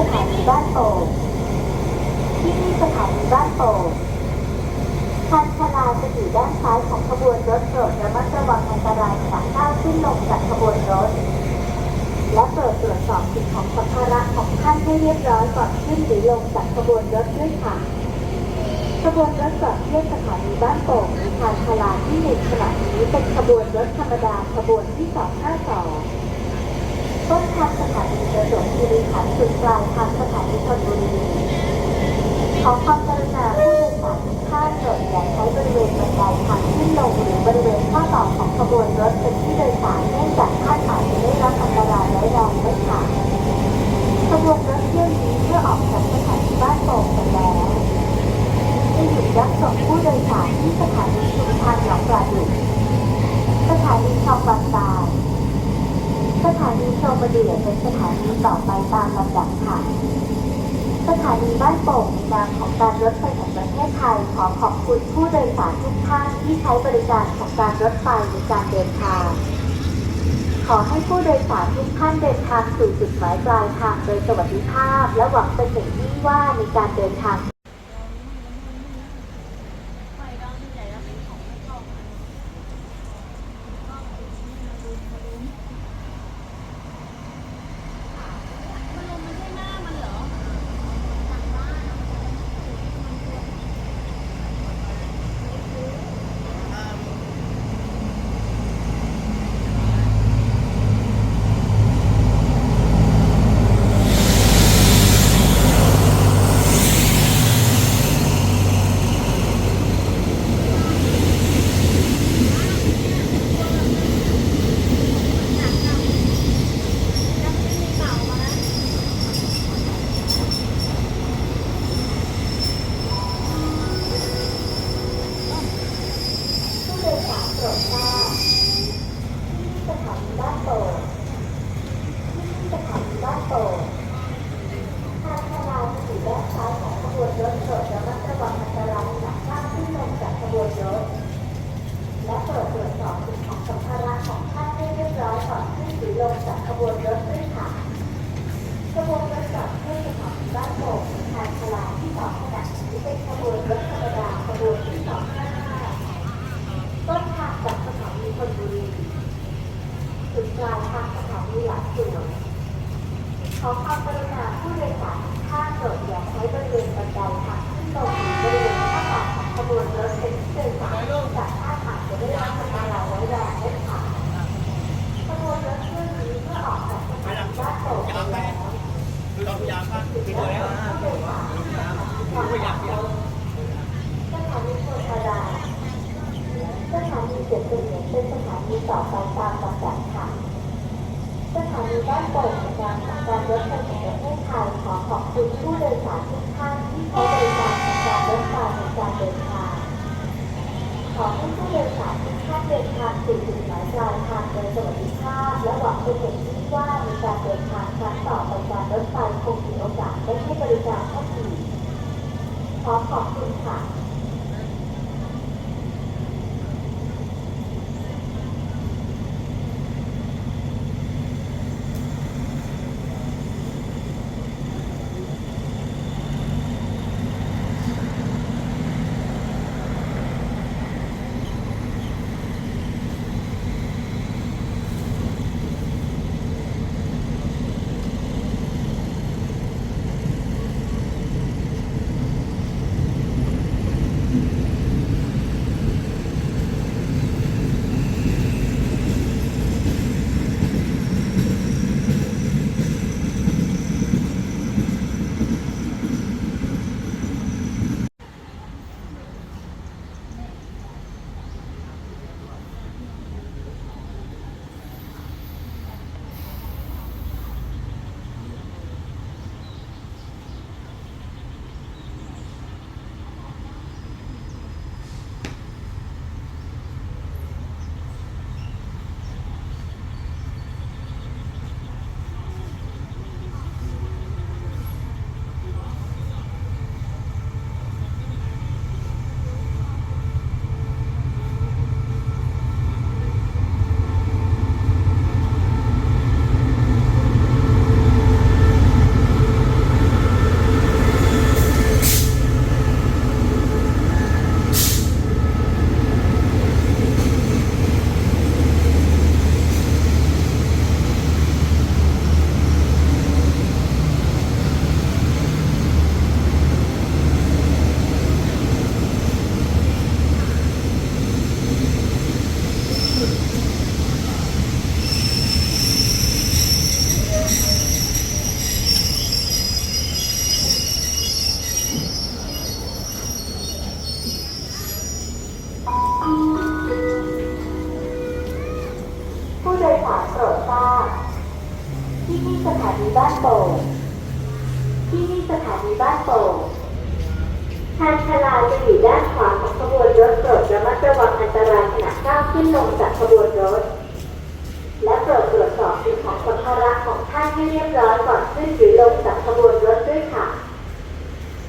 สถานีบ้านโป่งที่นี่สถานีบ้านโป่งขันชลาจะอยู่ด้านซ้ายของขบวนรถโปรดระมัดระวังอันตรายจากก้าขึ้นลงจากขบวนรถ และเปิดตรวจสอบสิ่งของสัมภาระของท่านให้เรียบร้อยก่อนขึ้นหรือลงจากขบวนรถด้วยค่ะขบวนรถจอดเทียบสถานีบ้านโป่งทางชลาที่หนึ่งขณะนี้เป็นขบวนรถธรรมดาขบวนที่ 252 ต้นทางสถานีประจวบคีรีขันธ์จุดปลายทางสถานีชลบุรีขอความกรุณาานีชมเดือเป็นสถานีต่อไปตามลำดับค่ะ สถานีบ้านโป่งในนามของการรถไฟแห่งประเทศไทยขอขอบคุณผู้โดยสารทุกท่านที่ใช้บริการของการรถไฟในการเดินทาง ขอให้ผู้โดยสารทุกท่านเดินทางสู่จุดหมายปลายทางโดยสวัสดิภาพ และหวังเป็นอย่างยิ่งว่าในการเดินทาง ผู้โดยสารโปรดทราบที่สถานีบ้านโป่งที่สถานีบ้านโป่งทางชลาจะอยู่ด้านซ้ายของขบวนรถโปรดระมัดระวังอันตรายขณะก้าวขึ้นลงจากขบวนรถ และโปรดตรวจสอบสิ่งของสัมภาระของท่านให้เรียบร้อยก่อนขึ้นหรือลงจากขบวนรถด้วยค่ะขบวนรถจอดที่สถานีบ้านโป่งทางชลาที่สองขณะนี้เป็นขบวนรถธรรมดาขบวนที่สองห้าห้า ต้นทางจากสถานีธนบุรีถึงปลายทางสถานีหลักสวน ขอความกรุณาผู้โดยสารท่านโปรดอย่าใช้บริเวณบันไดทางขึ้นลงหรือบริเวณข้างหลังของขบวนรถเป็นที่โดยสารเนื่องจากท่านอาจจะได้รับอันตรายร้แรงด้ค่ะขบวนรถเที่ยวนี้เมื่อออกจากสถานีบ้านโป่งแล้วคือเราพยายามมากถึงที่แล้ตัวแล้วโดยสารที่สถานีคลองบางโป่งสถานีโพธารามสถานีเจ็ดเป็นเหมือนเป็นสถานีต่อไปตามลำดับค่ะสถานีบ้านโป่ง ในนามของการรถไฟแห่งประเทศไทยขอขอบคุณผู้โดยสารทุกท่านที่ใช้บริการการรถไฟในการเดินทาง ขอให้ผู้โดยสารทุกท่านเดินทางสู่จุดหมายปลายทางโดยสวัสดิภาพและหวังเป็นอย่างยิ่งว่าในการเดินทางครั้งต่อไปการรถไฟคงมีโอกาสได้ให้บริการท่านอีกขอขอบคุณ ทางชลาจะอยู่ด้านขวาของขบวนรถโปรดระมัดระวังอันตรายขณะก้าวขึ้นลงจากขบวนรถ และโปรดตรวจสอบสิ่งของสัมภาระของท่านให้เรียบร้อยก่อนขึ้นหรือลงจากขบวนรถด้วยค่ะ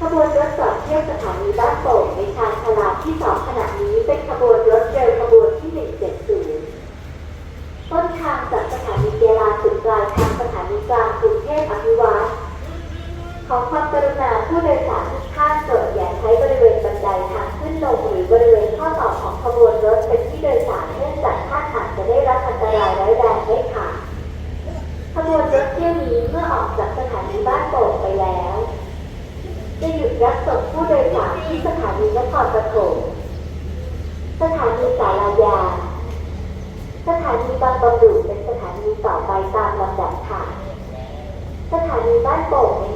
ขบวนรถจอดเทียบสถานีบ้านโป่งในทานชลาที่สอง